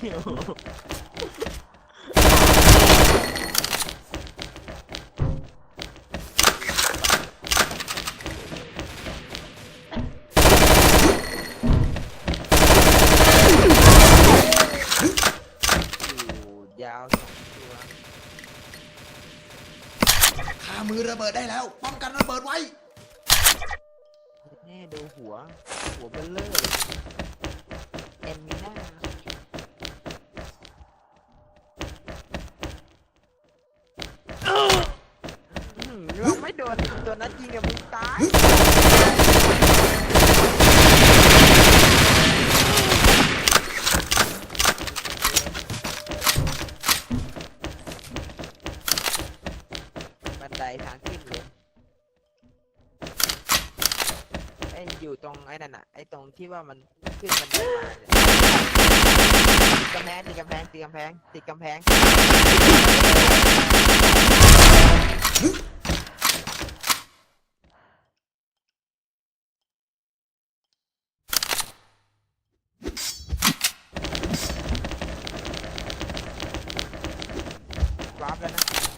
เวทอยู่อยู่ยาวสองตัวข้ามือระเบิดได้แล้ว ป้องกันระเบิดไว้ แน่ดูหัว หัวเบลเลอร์ เราไม่โดนตัวนั้นยิงกับมึงตายบันไดทางขึ้นเลยไอ้อยู่ตรงไอ้นั่นน่ะไอ้ตรงที่ว่ามันขึ้นบันไดมาเนี่ยติดกำแพงติดกำแพงติดกำแพงติดกำแพง ร์ฟแล้วนะ